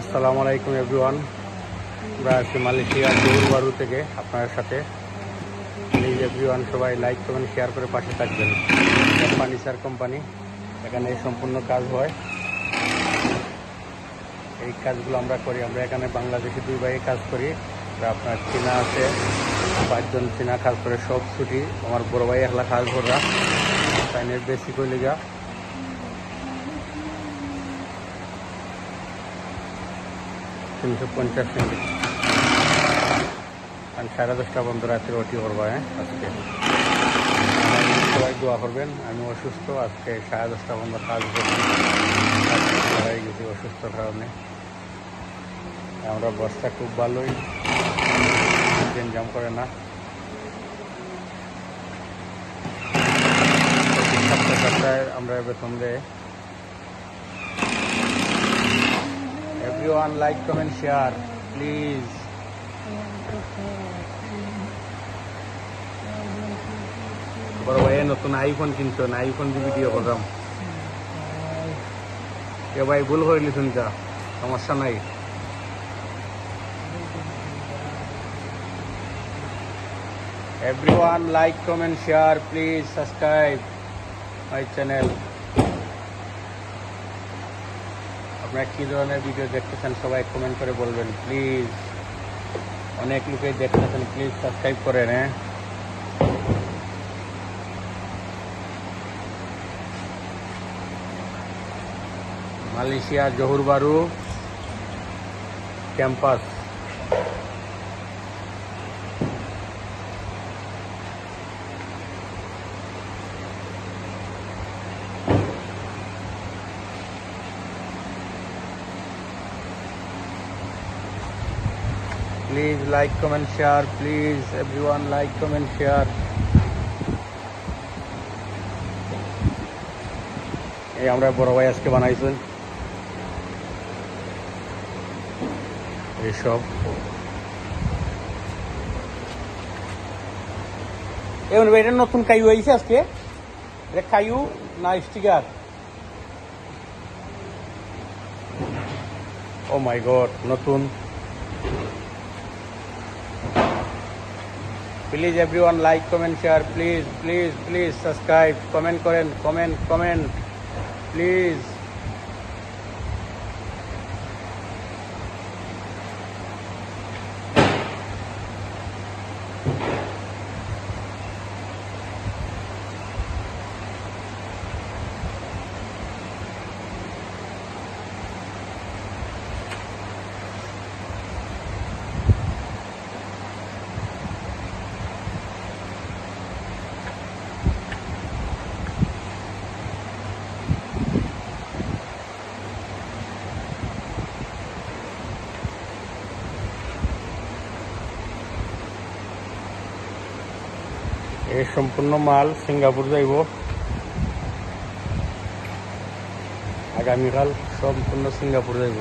আসসালামু আলাইকুম এভরিওয়ান আমরা আছি মালয়েশিয়ার জহুরবারু থেকে আপনার সাথে। প্লিজ এভরিওয়ান সবাই লাইক করবেন শেয়ার করে পাশে থাকবেন। ফার্নিচার কোম্পানি এখানে সম্পূর্ণ কাজ হয়। এই কাজগুলো আমরা করি। আমরা এখানে বাংলাদেশে দুই ভাই কাজ করি। আপনার চীনা আছে, পাঁচজন চীনা কাজ করে, সব ছুটি। আমার বড় ভাই একলা কাজ করা। টাইমের বেশি করে লিগা তিনশো পঞ্চাশ মিনিট আর সাড়ে দশটা বন্ধ রাত্রে ওটি করব হ্যাঁ আজকে। সবাই দোয়া করবেন, আমি অসুস্থ, আজকে সাড়ে দশটা বন্ধ কাজ করব গেছি অসুস্থর কারণে। আমরা বস্তা খুব ভালোই। জাম করে না। আমরা বেতন দেয় everyone like comment share please বড় ভাই নতুন আইফোন কিনছো না আইফোন দিয়ে ভিডিও করলাম এ ভাই ভুল করে লিখুন যা সমস্যা নাই everyone like comment share please subscribe my channel আপনারা কী ধরনের ভিডিও দেখতেছেন সবাই কমেন্ট করে বলবেন প্লিজ অনেক লোকেই দেখতেছেন প্লিজ সাবস্ক্রাইব করেন হ্যাঁ। Malaysia Johor Bahru campus. Please like, comment, share. Please, everyone, like, comment, share. এই আমরা বড় ভাই আজকে বানাইছেন এইসব এমন এটা নতুন কাইউ হয়েছে আজকে। এটা কাইউ না স্টিকার? ও মাই গড নতুন। Please everyone like comment share please please please subscribe comment করেন কমেন্ট কমেন্ট প্লিজ এই সম্পূর্ণ মাল সিঙ্গাপুর যাইব। আগামীকাল সম্পূর্ণ সিঙ্গাপুর যাইব।